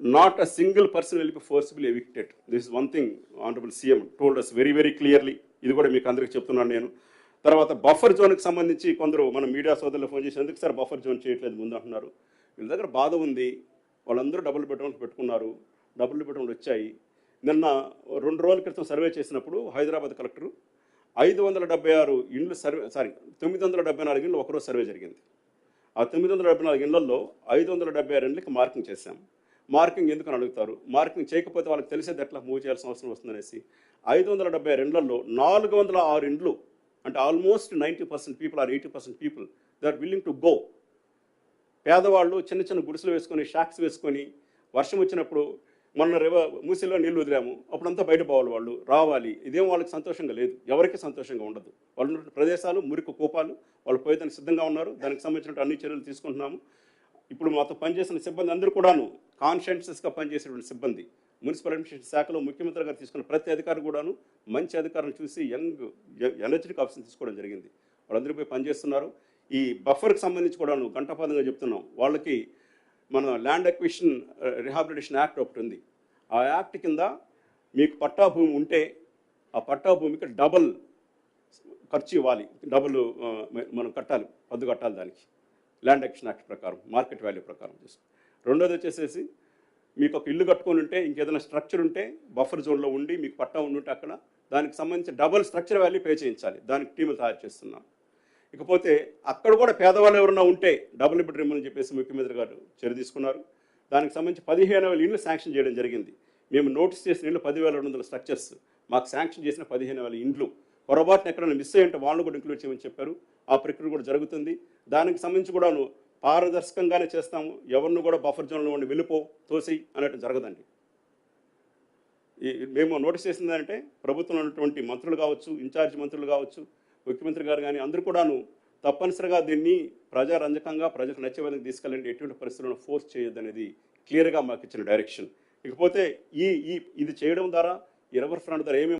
Not a single person వెళ్ళి forcible forcibly evicted. This one thing thing Honorable CM told very very clearly ఇది కూడా మీకు అందరికీ చెప్తున్నాను నేను. తర్వాత బఫర్ జోన్కి సంబంధించి కొందరు మన మీడియా సోదరులు ఫోన్ చేసి ఎందుకు సార్ బఫర్ జోన్ చేయట్లేదు ముందు? అంటున్నారు. వీళ్ళ దగ్గర బాధ ఉంది. వాళ్ళందరూ డబుల్ బెడ్రూమ్స్ పెట్టుకున్నారు. డబుల్ బెడ్రూమ్లు వచ్చాయి. నిన్న రెండు రోజుల క్రితం సర్వే చేసినప్పుడు హైదరాబాద్ కలెక్టర్ ఐదు వందల డెబ్బై ఆరు ఇండ్లు సర్వే సారీ తొమ్మిది వందల డెబ్బై నాలుగు ఇండ్లు ఒకరోజు సర్వే జరిగింది. ఆ తొమ్మిది వందల డెబ్బై నాలుగు ఇండ్లలో ఐదు వందల డెబ్బై ఆరు ఇండ్లకి మార్కింగ్ చేశాం. మార్కింగ్ ఎందుకని అడుగుతారు? మార్కింగ్ చేయకపోతే వాళ్ళకి తెలిసేది ఎట్లా మూవ్ చేయాల్సిన అవసరం వస్తుందనేసి. ఐదు వందల డెబ్బై రెండులలో నాలుగు వందల ఆరు ఇండ్లు అంటే almost ninety percent people or eighty percent people they are willing to go. పేదవాళ్ళు చిన్న చిన్న గుడిసెలు వేసుకొని షాక్స్ వేసుకొని వర్షం వచ్చినప్పుడు మొన్న రివ మూసిలో నీళ్ళు వదిలాము అప్పుడంతా బయట పోవాలి వాళ్ళు రావాలి. ఇదేం వాళ్ళకి సంతోషంగా లేదు. ఎవరికి సంతోషంగా ఉండదు. వాళ్ళు ప్రదేశాలు మురికి కూపాలు వాళ్ళు పోయేదానికి సిద్ధంగా ఉన్నారు. దానికి సంబంధించిన అన్ని చర్యలు తీసుకుంటున్నాము. ఇప్పుడు మాతో పనిచేసిన సిబ్బంది అందరూ కూడాను కాన్షియన్సెస్గా పనిచేసేటువంటి సిబ్బంది మున్సిపల్ అడ్మినిస్ట్రేషన్ శాఖలో ముఖ్యమంత్రి గారు తీసుకున్న ప్రతి అధికారి కూడాను మంచి అధికారులను చూసి యంగ్ ఎనర్జెటిక్ ఆప్షన్ తీసుకోవడం జరిగింది. వాళ్ళందరూ పోయి పనిచేస్తున్నారు. ఈ బఫర్కి సంబంధించి కూడాను గంటపాదంగా చెప్తున్నాం. వాళ్ళకి మన ల్యాండ్ అక్విషన్ రిహాబిలిటేషన్ యాక్ట్ ఒకటి ఉంది. ఆ యాక్ట్ కింద మీకు పట్టా భూమి ఉంటే ఆ పట్టా భూమికి డబల్ ఖర్చు ఇవ్వాలి. డబుల్ మనం కట్టాలి పద్దు కట్టాలి దానికి. ల్యాండ్ యాక్షన్ యాక్ట్ ప్రకారం మార్కెట్ వాల్యూ ప్రకారం చేసుకో రెండోది వచ్చేసేసి మీకు ఒక ఇల్లు కట్టుకొని ఉంటే ఇంకేదైనా స్ట్రక్చర్ ఉంటే బఫర్ జోన్లో ఉండి మీకు పట్టా ఉండుంటే అక్కడ దానికి సంబంధించి డబల్ స్ట్రక్చర్ వాల్యూ పే చేయించాలి. దానికి టీములు తయారు చేస్తున్నాం. ఇకపోతే అక్కడ కూడా పేదవాళ్ళు ఎవరైనా ఉంటే డబుల్ బెడ్రూమ్ అని చెప్పేసి ముఖ్యమంత్రి గారు చర్య తీసుకున్నారు. దానికి సంబంధించి పదిహేను వేల ఇళ్ళు శాంక్షన్ చేయడం జరిగింది. మేము నోటీస్ చేసిన ఇళ్ళు పదివేల రెండు వందల స్ట్రక్చర్స్. మాకు శాంక్షన్ చేసిన పదిహేను వేల ఇండ్లు. పొరపాటున ఎక్కడైనా మిస్ అయ్యి ఉంటే వాళ్ళని కూడా ఇంక్లూడ్ చేయమని చెప్పారు. ఆ ప్రక్రియ కూడా జరుగుతుంది. దానికి సంబంధించి కూడాను పారదర్శకంగానే చేస్తాము. ఎవరిని కూడా బఫర్ జోన్లో ఉండి వెళ్ళిపో తోసి అన్నట్టు జరగదండి. ఈ మేము నోటీస్ చేసింది అంటే ప్రభుత్వంలో ఉన్నటువంటి మంత్రులు కావచ్చు ఇన్ఛార్జ్ మంత్రులు కావచ్చు ముఖ్యమంత్రి గారు కానీ అందరూ కూడాను తప్పనిసరిగా దీన్ని ప్రజారంజకంగా ప్రజలకు నచ్చే విధంగా తీసుకెళ్ళండి. ఎటువంటి పరిస్థితులను ఫోర్స్ చేయొద్దనేది క్లియర్గా మాకు ఇచ్చిన డైరెక్షన్. ఇకపోతే ఈ ఈ ఇది చేయడం ద్వారా ఈ రివర్ ఫ్రంట్ ద్వారా ఏమేమి